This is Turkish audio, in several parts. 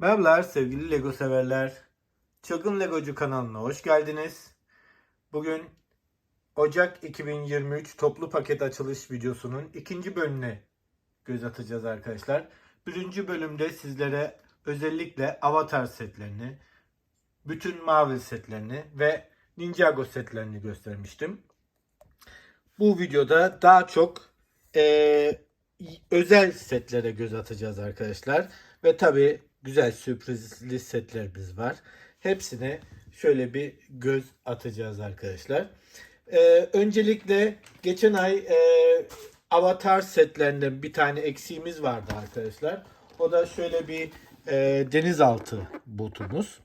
Merhabalar sevgili Lego severler. Çılgın Legocu kanalına hoş geldiniz. Bugün Ocak 2023 toplu paket açılış videosunun ikinci bölümüne göz atacağız arkadaşlar. Birinci bölümde sizlere özellikle Avatar setlerini, bütün Marvel setlerini ve Ninjago setlerini göstermiştim. Bu videoda daha çok eee, özel setlere göz atacağız arkadaşlar. Ve tabi güzel sürprizli setlerimiz var. Hepsine şöyle bir göz atacağız arkadaşlar. Ee, öncelikle geçen ay e, Avatar setlerinden bir tane eksiğimiz vardı arkadaşlar. O da şöyle bir e, denizaltı botumuz.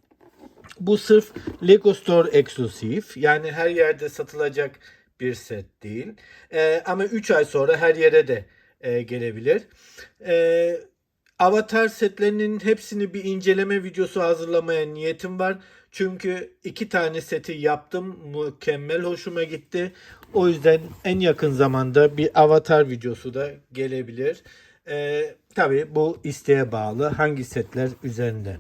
Bu sırf Lego Store eksklusif. Yani her yerde satılacak bir set değil. Ee, ama 3 ay sonra her yere de e, gelebilir. Ee, Avatar setlerinin hepsini bir inceleme videosu hazırlamaya niyetim var. Çünkü iki tane seti yaptım. Mükemmel hoşuma gitti. O yüzden en yakın zamanda bir Avatar videosu da gelebilir. Ee, tabii bu isteğe bağlı hangi setler üzerinde.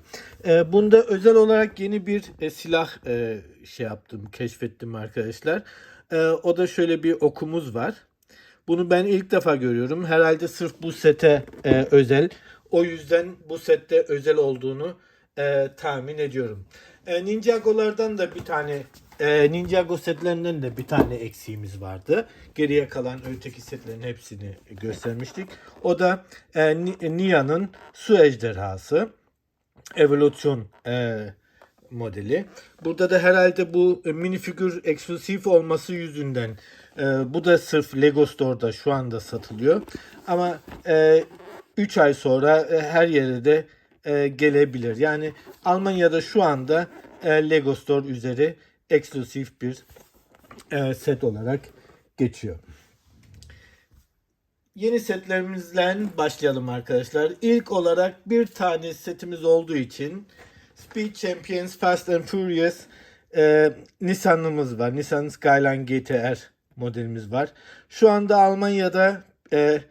Ee, bunda özel olarak yeni bir e, silah e, şey yaptım, keşfettim arkadaşlar. Ee, o da şöyle bir okumuz var. Bunu ben ilk defa görüyorum. Herhalde sırf bu sete e, özel. O yüzden bu sette özel olduğunu e, tahmin ediyorum. E, Ninjago'lardan da bir tane e, Ninjago setlerinden de bir tane eksiğimiz vardı. Geriye kalan öteki setlerin hepsini göstermiştik. O da e, Ni- Nia'nın su ejderhası. Evolüsyon e, modeli. Burada da herhalde bu e, minifigür eksklusif olması yüzünden e, bu da sırf Lego Store'da şu anda satılıyor. Ama 3 ay sonra e, her yere de e, gelebilir. Yani Almanya'da şu anda e, Lego Store üzeri eksklusif bir set olarak geçiyor. Yeni setlerimizle başlayalım arkadaşlar. İlk olarak bir tane setimiz olduğu için Speed Champions Fast and Furious e, Nissan'ımız var. Nissan Skyline GTR modelimiz var. Şu anda Almanya'da e,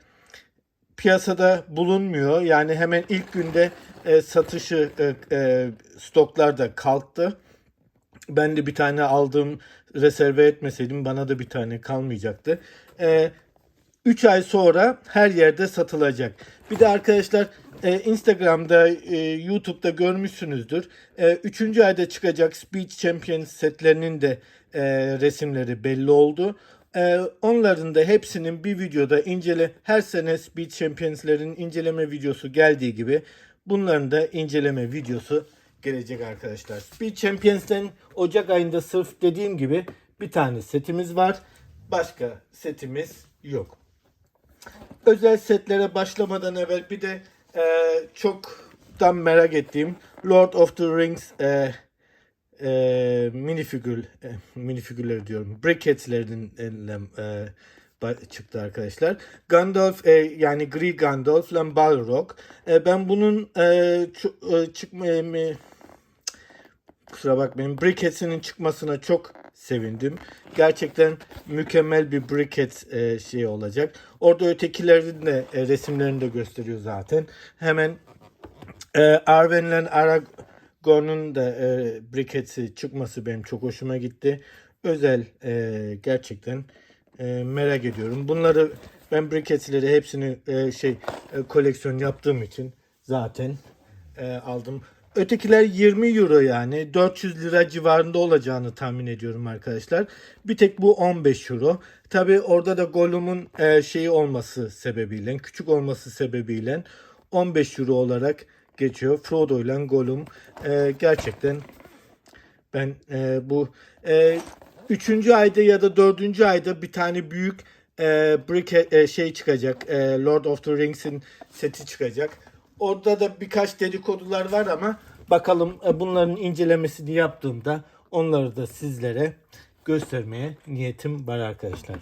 piyasada bulunmuyor. Yani hemen ilk günde e, satışı e, e, stoklarda kalktı. Ben de bir tane aldığım rezerve etmeseydim bana da bir tane kalmayacaktı. E, 3 ay sonra her yerde satılacak. Bir de arkadaşlar e, Instagram'da, e, YouTube'da görmüşsünüzdür. 3. ayda çıkacak Speed Champions setlerinin de e, resimleri belli oldu. E, onların da hepsinin bir videoda incele her sene Speed Champions'lerin inceleme videosu geldiği gibi bunların da inceleme videosu gelecek arkadaşlar. Speed Champions'ten Ocak ayında sırf dediğim gibi bir tane setimiz var. Başka setimiz yok özel setlere başlamadan evvel bir de e, çoktan merak ettiğim Lord of the Rings e, e, minifigür e, minifigürleri diyorum. Briquetlerin e, ba- çıktı arkadaşlar. Gandalf e, yani Gri Gandalf ile Balrog. E, ben bunun e, e, çıkma e, kusura bakmayın briquet'inin çıkmasına çok sevindim. Gerçekten mükemmel bir briquet e, şey olacak. Orada ötekilerin de e, resimlerini de gösteriyor zaten. Hemen e, Arwen'le Aragorn'un da e, briquet'i çıkması benim çok hoşuma gitti. Özel e, gerçekten e, merak ediyorum. Bunları ben briquet'leri hepsini e, şey e, koleksiyon yaptığım için zaten e, aldım. Ötekiler 20 euro yani 400 lira civarında olacağını tahmin ediyorum arkadaşlar. Bir tek bu 15 euro. Tabi orada da Gollum'un e, şeyi olması sebebiyle, küçük olması sebebiyle 15 euro olarak geçiyor. Frodo ile Gollum e, gerçekten ben e, bu e, üçüncü ayda ya da dördüncü ayda bir tane büyük e, brick e, şey çıkacak. E, Lord of the Rings'in seti çıkacak. Orada da birkaç dedikodular var ama bakalım e, bunların incelemesini yaptığımda onları da sizlere göstermeye niyetim var arkadaşlar.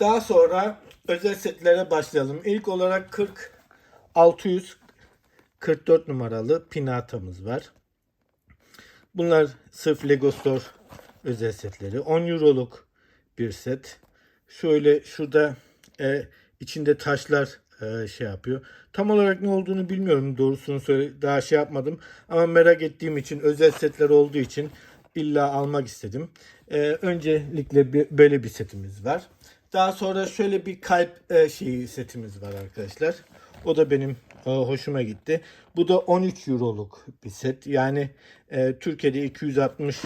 Daha sonra özel setlere başlayalım. İlk olarak 40 644 numaralı Pinata'mız var. Bunlar sırf Lego Store özel setleri. 10 euroluk bir set. Şöyle şurada e, içinde taşlar e, şey yapıyor. Tam olarak ne olduğunu bilmiyorum doğrusunu söyle daha şey yapmadım ama merak ettiğim için özel setler olduğu için illa almak istedim. E, öncelikle bir, böyle bir setimiz var. Daha sonra şöyle bir kalp e, şeyi setimiz var arkadaşlar. O da benim hoşuma gitti. Bu da 13 euroluk bir set. Yani e, Türkiye'de 260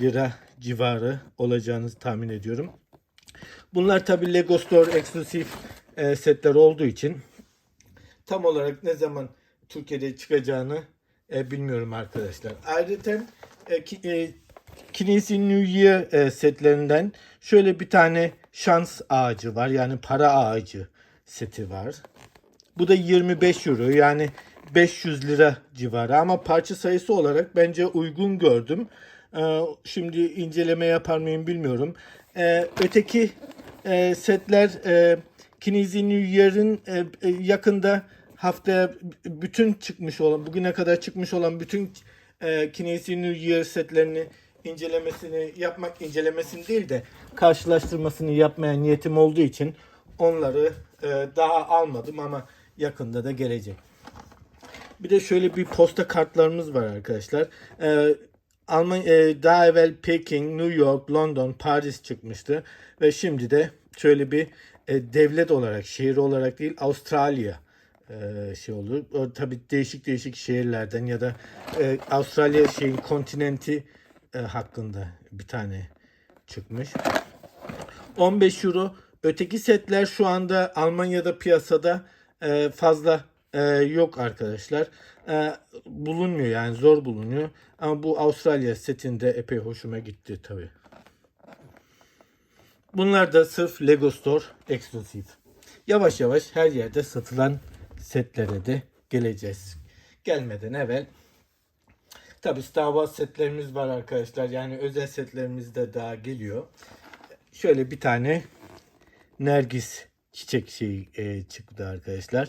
lira civarı olacağını tahmin ediyorum. Bunlar tabi Lego Store eksklusif e, setler olduğu için tam olarak ne zaman Türkiye'de çıkacağını e, bilmiyorum arkadaşlar. Ayrıca e, ki, e, Kinesi New Year e, setlerinden şöyle bir tane şans ağacı var. Yani para ağacı seti var. Bu da 25 euro yani 500 lira civarı ama parça sayısı olarak bence uygun gördüm. Ee, Şimdi inceleme yapar mıyım bilmiyorum. Ee, Öteki e, setler e, Kinesi New Year'ın e, e, yakında haftaya bütün çıkmış olan bugüne kadar çıkmış olan bütün e, Kinesi New Year setlerini incelemesini yapmak incelemesini değil de karşılaştırmasını yapmaya niyetim olduğu için onları daha almadım ama yakında da gelecek. Bir de şöyle bir posta kartlarımız var arkadaşlar. Ee, Alman e, daha evvel Peking, New York, London, Paris çıkmıştı ve şimdi de şöyle bir e, devlet olarak, şehir olarak değil Avustralya e, şey olur. O tabii değişik değişik şehirlerden ya da e, Avustralya şeyin kontinenti e, hakkında bir tane çıkmış. 15 euro. Öteki setler şu anda Almanya'da piyasada e, fazla e, yok arkadaşlar. E, bulunmuyor yani zor bulunuyor. Ama bu Avustralya setinde epey hoşuma gitti tabi. Bunlar da sırf Lego Store eksklusif. Yavaş yavaş her yerde satılan setlere de geleceğiz. Gelmeden evvel tabi Star Wars setlerimiz var arkadaşlar. Yani özel setlerimiz de daha geliyor. Şöyle bir tane Nergis çiçek şey e, çıktı arkadaşlar.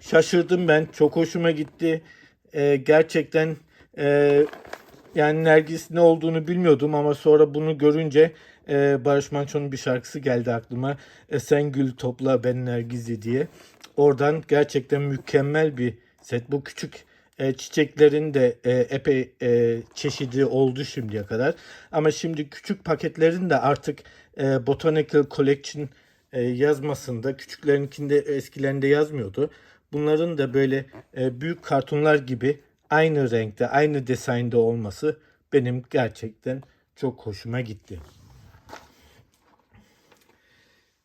Şaşırdım ben. Çok hoşuma gitti. E, gerçekten e, yani Nergis ne olduğunu bilmiyordum ama sonra bunu görünce e, Barış Manço'nun bir şarkısı geldi aklıma. E, sen gül topla ben Nergiz'i diye. Oradan gerçekten mükemmel bir set. Bu küçük e, çiçeklerin de e, epey e, çeşidi oldu şimdiye kadar. Ama şimdi küçük paketlerin de artık e, Botanical Collection e, yazmasında küçüklerinkinde eskilerinde yazmıyordu. Bunların da böyle e, büyük kartonlar gibi aynı renkte, aynı desaynda olması benim gerçekten çok hoşuma gitti.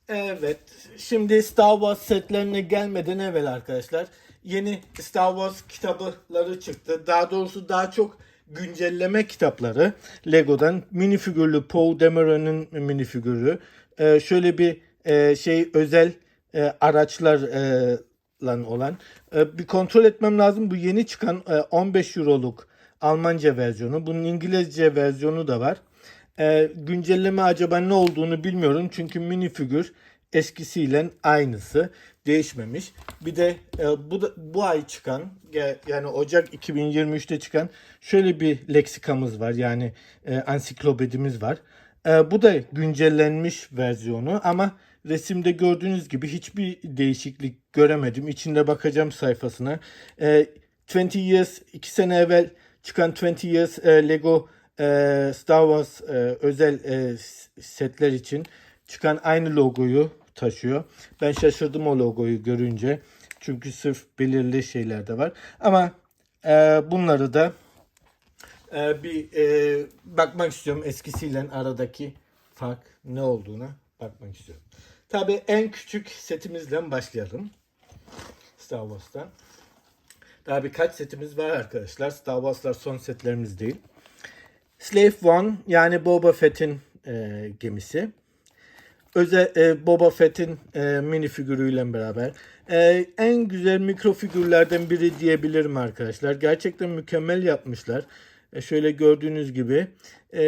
Evet, şimdi Star Wars setlerine gelmeden evvel arkadaşlar yeni Star Wars kitapları çıktı. Daha doğrusu daha çok güncelleme kitapları Lego'dan minifigürlü Poe Dameron'un minifigürü. Ee, şöyle bir e, şey özel e, araçlar e, lan olan. E, bir kontrol etmem lazım. Bu yeni çıkan e, 15 euroluk Almanca versiyonu. Bunun İngilizce versiyonu da var. E, güncelleme acaba ne olduğunu bilmiyorum. Çünkü minifigür eskisiyle aynısı. Değişmemiş. Bir de e, bu da, bu ay çıkan ya- yani Ocak 2023'te çıkan şöyle bir leksikamız var. Yani e, ansiklopedimiz var. E, bu da güncellenmiş versiyonu ama resimde gördüğünüz gibi hiçbir değişiklik göremedim. İçinde bakacağım sayfasına. E, 20 Years 2 sene evvel çıkan 20 Years e, Lego e, Star Wars e, özel e, setler için çıkan aynı logoyu taşıyor. Ben şaşırdım o logoyu görünce. Çünkü sırf belirli şeyler de var. Ama e, bunları da e, bir e, bakmak istiyorum eskisiyle aradaki fark ne olduğuna bakmak istiyorum. Tabii en küçük setimizle başlayalım. Star Wars'tan. Daha birkaç setimiz var arkadaşlar. Star Wars'lar son setlerimiz değil. Slave One yani Boba Fett'in e, gemisi. Özel e, Boba Fett'in e, mini figürüyle beraber. E, en güzel mikro figürlerden biri diyebilirim arkadaşlar. Gerçekten mükemmel yapmışlar. E, şöyle gördüğünüz gibi. E,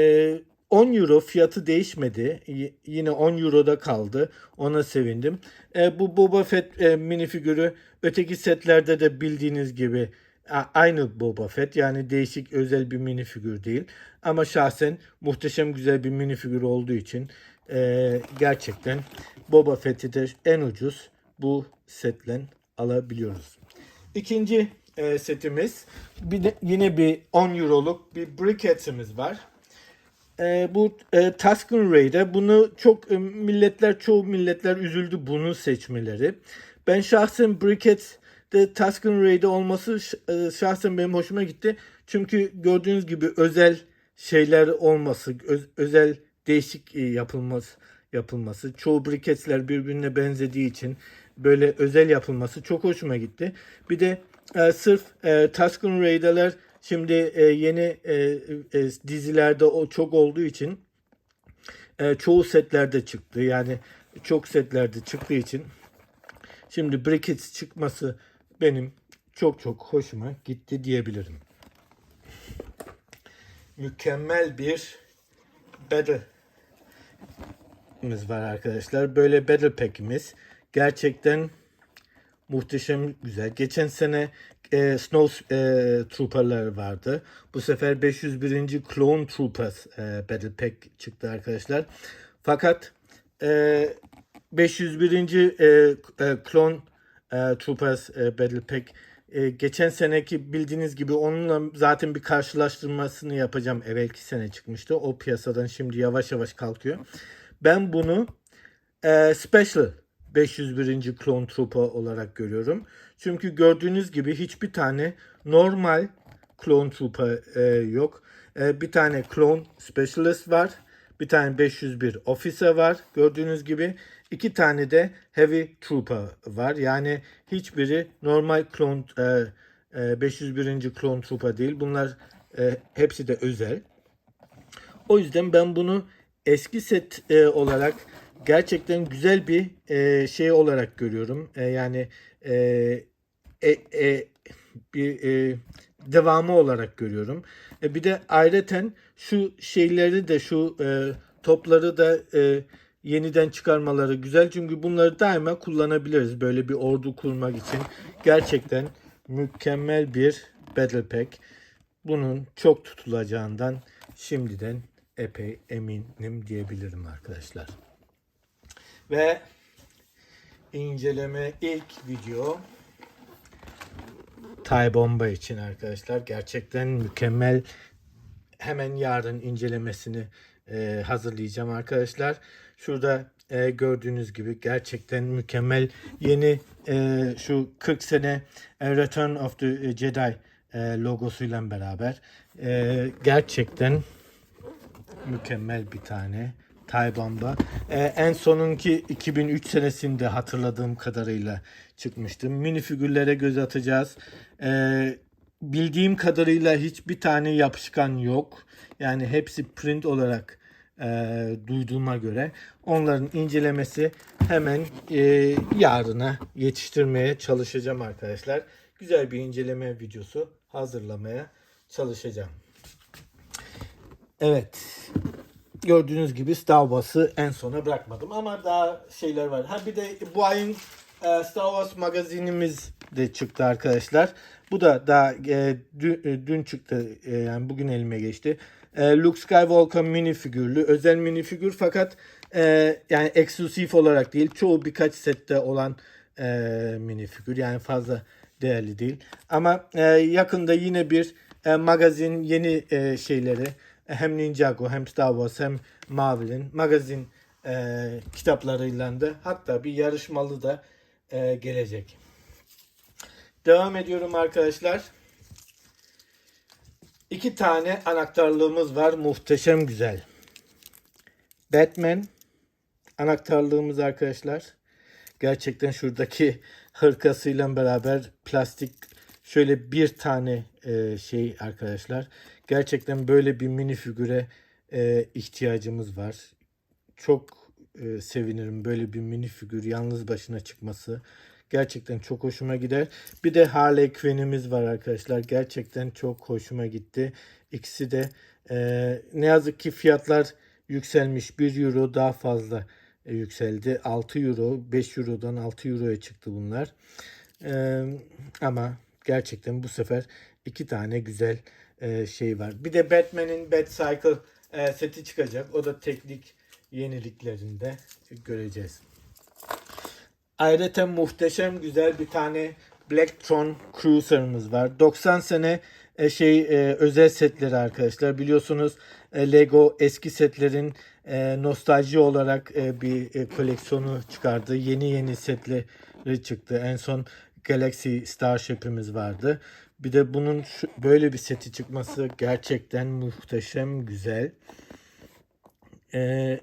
10 euro fiyatı değişmedi. Yine 10 euroda kaldı. Ona sevindim. E, bu Boba Fett e, mini figürü öteki setlerde de bildiğiniz gibi aynı Boba Fett. Yani değişik özel bir mini figür değil. Ama şahsen muhteşem güzel bir mini figür olduğu için e, gerçekten Boba Fett'i de en ucuz bu setle alabiliyoruz. İkinci e, setimiz bir de yine bir 10 euroluk bir briquetimiz var. E, bu e, Tuscan Raid'e bunu çok e, milletler çoğu milletler üzüldü bunu seçmeleri. Ben şahsen Briquet'te Tuscan Raid'e olması ş- e, şahsen benim hoşuma gitti. Çünkü gördüğünüz gibi özel şeyler olması, öz- özel değişik e, yapılması yapılması. Çoğu briketler birbirine benzediği için böyle özel yapılması çok hoşuma gitti. Bir de e, sırf e, Tuscan Raider'ler şimdi e, yeni e, e, dizilerde o çok olduğu için e, çoğu setlerde çıktı. Yani çok setlerde çıktığı için şimdi Brickets çıkması benim çok çok hoşuma gitti diyebilirim. Mükemmel bir battle var arkadaşlar. Böyle battle pack'imiz gerçekten muhteşem güzel. Geçen sene e, Snow e, Trooper'lar vardı. Bu sefer 501. Clone Troopers e, Battle Pack çıktı arkadaşlar. Fakat e, 501. E, e, Clone e, Troopers e, Battle Pack e, geçen seneki bildiğiniz gibi onunla zaten bir karşılaştırmasını yapacağım. Evvelki sene çıkmıştı. O piyasadan şimdi yavaş yavaş kalkıyor. Ben bunu e, Special 501. Clone Trooper olarak görüyorum. Çünkü gördüğünüz gibi hiçbir tane normal Clone Trooper e, yok. E, bir tane Clone Specialist var. Bir tane 501 Officer var. Gördüğünüz gibi iki tane de Heavy Trooper var. Yani hiçbiri normal Clone e, e, 501. Clone Trooper değil. Bunlar e, hepsi de özel. O yüzden ben bunu eski set e, olarak gerçekten güzel bir e, şey olarak görüyorum. E, yani e, e, e, bir e, devamı olarak görüyorum. E, bir de ayrıca şu şeyleri de şu e, topları da e, yeniden çıkarmaları güzel. Çünkü bunları daima kullanabiliriz. Böyle bir ordu kurmak için. Gerçekten mükemmel bir Battle Pack. Bunun çok tutulacağından şimdiden epey eminim diyebilirim arkadaşlar. Ve inceleme ilk video Tay Bomba için arkadaşlar. Gerçekten mükemmel. Hemen yarın incelemesini e, hazırlayacağım arkadaşlar. Şurada e, gördüğünüz gibi gerçekten mükemmel yeni e, şu 40 sene e, Return of the Jedi e, logosuyla beraber e, gerçekten mükemmel bir tane Tay Bomba. Ee, en sonunki 2003 senesinde hatırladığım kadarıyla çıkmıştı. Mini figürlere göz atacağız. Ee, bildiğim kadarıyla hiçbir tane yapışkan yok. Yani hepsi print olarak e, duyduğuma göre onların incelemesi hemen e, yarına yetiştirmeye çalışacağım arkadaşlar. Güzel bir inceleme videosu hazırlamaya çalışacağım. Evet. Gördüğünüz gibi Star Wars'ı en sona bırakmadım ama daha şeyler var. Ha bir de bu ayın e, Star Wars magazinimiz de çıktı arkadaşlar. Bu da daha e, dün, e, dün çıktı e, yani bugün elime geçti. E, Luke Skywalker mini figürlü özel mini figür fakat e, yani eksklusif olarak değil çoğu birkaç sette olan e, mini figür yani fazla değerli değil. Ama e, yakında yine bir e, magazin yeni e, şeyleri hem Ninjago hem Star Wars hem Marvel'in magazin e, kitaplarıyla da hatta bir yarışmalı da e, gelecek. Devam ediyorum arkadaşlar. İki tane anahtarlığımız var. Muhteşem güzel. Batman anahtarlığımız arkadaşlar. Gerçekten şuradaki hırkasıyla beraber plastik şöyle bir tane e, şey arkadaşlar. Gerçekten böyle bir mini figüre e, ihtiyacımız var. Çok e, sevinirim böyle bir mini figür yalnız başına çıkması. Gerçekten çok hoşuma gider. Bir de Harley Quinn'imiz var arkadaşlar. Gerçekten çok hoşuma gitti. İkisi de e, ne yazık ki fiyatlar yükselmiş. 1 euro daha fazla e, yükseldi. 6 euro 5 eurodan 6 euroya çıktı bunlar. E, ama gerçekten bu sefer iki tane güzel e, şey var. Bir de Batman'in Bat Cycle e, seti çıkacak. O da teknik yeniliklerinde göreceğiz. Ayrıca muhteşem güzel bir tane Blacktron Cruiser'ımız var. 90 sene e, şey e, özel setleri arkadaşlar. Biliyorsunuz e, Lego eski setlerin e, nostalji olarak e, bir e, koleksiyonu çıkardı. Yeni yeni setleri çıktı. En son Galaxy Starship'imiz vardı. Bir de bunun şu, böyle bir seti çıkması gerçekten muhteşem güzel. Ee,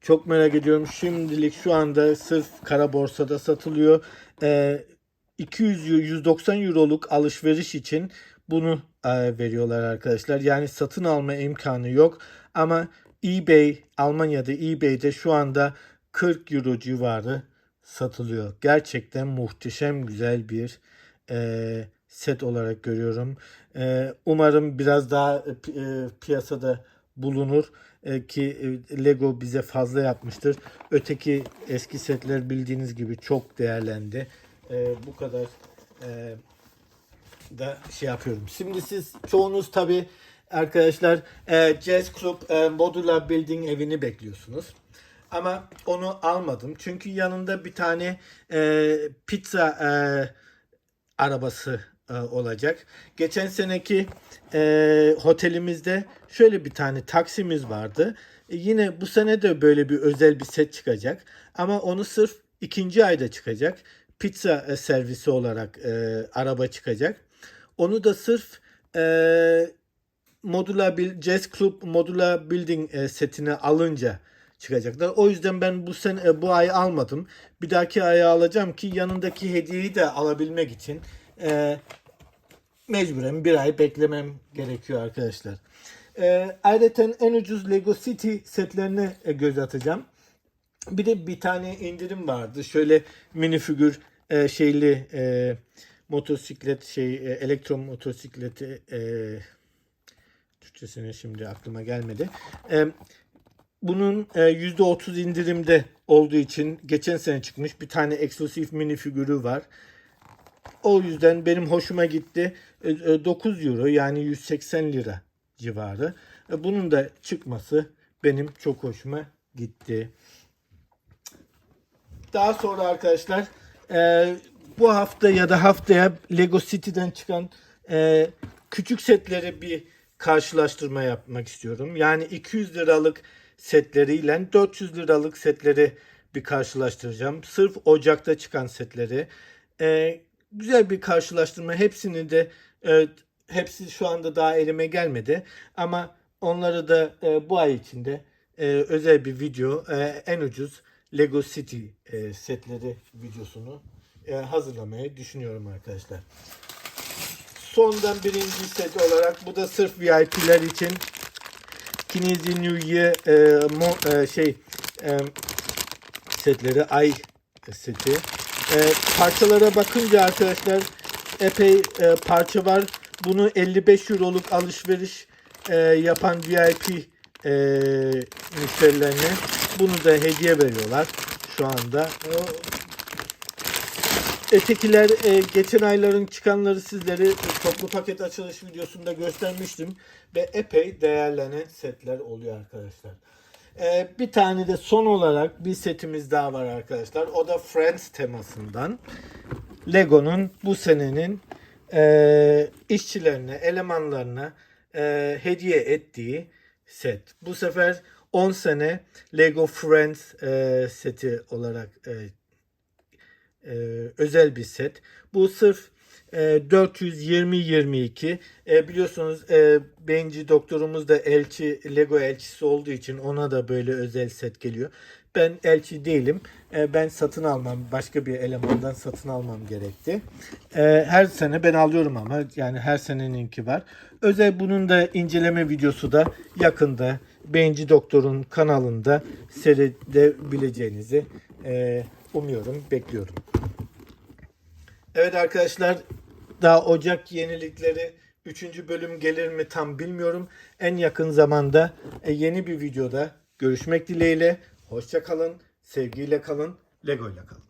çok merak ediyorum. Şimdilik şu anda sırf kara borsada satılıyor. Ee, 200 euro- 190 euroluk alışveriş için bunu e, veriyorlar arkadaşlar. Yani satın alma imkanı yok. Ama eBay, Almanya'da eBay'de şu anda 40 euro civarı satılıyor. Gerçekten muhteşem güzel bir e, set olarak görüyorum. E, umarım biraz daha e, e, piyasada bulunur e, ki e, Lego bize fazla yapmıştır. Öteki eski setler bildiğiniz gibi çok değerlendi. E, bu kadar e, da şey yapıyorum. Şimdi siz çoğunuz tabi arkadaşlar e, Jazz Club e, Modular Building evini bekliyorsunuz. Ama onu almadım. Çünkü yanında bir tane e, pizza e, arabası e, olacak. Geçen seneki e, otelimizde şöyle bir tane taksimiz vardı. E, yine bu sene de böyle bir özel bir set çıkacak. Ama onu sırf ikinci ayda çıkacak. Pizza e, servisi olarak e, araba çıkacak. Onu da sırf e, Modular Bil- Jazz Club Modular Building e, setini alınca çıkacaklar. O yüzden ben bu sene e, bu ay almadım. Bir dahaki aya alacağım ki yanındaki hediyeyi de alabilmek için e, mecburen bir ay beklemem gerekiyor arkadaşlar. E, ayrıca en ucuz Lego City setlerine e, göz atacağım. Bir de bir tane indirim vardı. Şöyle minifigür e, şeyli e, motosiklet şey e, elektro motosikleti e, Türkçesine şimdi aklıma gelmedi. E, bunun e, %30 indirimde olduğu için geçen sene çıkmış bir tane eksklusif mini figürü var. O yüzden benim hoşuma gitti. E, e, 9 euro yani 180 lira civarı. E, Bunun da çıkması benim çok hoşuma gitti. Daha sonra arkadaşlar e, bu hafta ya da haftaya Lego City'den çıkan e, küçük setleri bir karşılaştırma yapmak istiyorum. Yani 200 liralık setleriyle 400 liralık setleri bir karşılaştıracağım. Sırf Ocak'ta çıkan setleri. E, güzel bir karşılaştırma. Hepsini de e, hepsi şu anda daha elime gelmedi. Ama onları da e, bu ay içinde e, özel bir video e, en ucuz Lego City e, setleri videosunu e, hazırlamayı düşünüyorum arkadaşlar. Sondan birinci set olarak bu da sırf VIP'ler için Chinese New Year e, mo- e, şey e, setleri ay seti. E, parçalara bakınca arkadaşlar epey e, parça var. Bunu 55 euroluk alışveriş e, yapan VIP e, müşterilerine bunu da hediye veriyorlar şu anda. Ötekiler e, geçen ayların çıkanları sizlere e, toplu paket açılış videosunda göstermiştim ve epey değerlenen setler oluyor arkadaşlar. E, bir tane de son olarak bir setimiz daha var arkadaşlar. O da Friends temasından. Lego'nun bu senenin e, işçilerine, elemanlarına e, hediye ettiği set. Bu sefer 10 sene Lego Friends e, seti olarak e, e, özel bir set. Bu sırf e, 420-22 e, biliyorsunuz e, Benci doktorumuz da elçi Lego elçisi olduğu için ona da böyle özel set geliyor. Ben elçi değilim. E, ben satın almam. Başka bir elemandan satın almam gerekti. E, her sene ben alıyorum ama yani her seneninki var. Özel bunun da inceleme videosu da yakında Benci Doktor'un kanalında seyredebileceğinizi e, umuyorum, bekliyorum. Evet arkadaşlar daha Ocak yenilikleri 3. bölüm gelir mi tam bilmiyorum. En yakın zamanda e, yeni bir videoda görüşmek dileğiyle. Hoşça kalın, sevgiyle kalın, Lego ile kalın.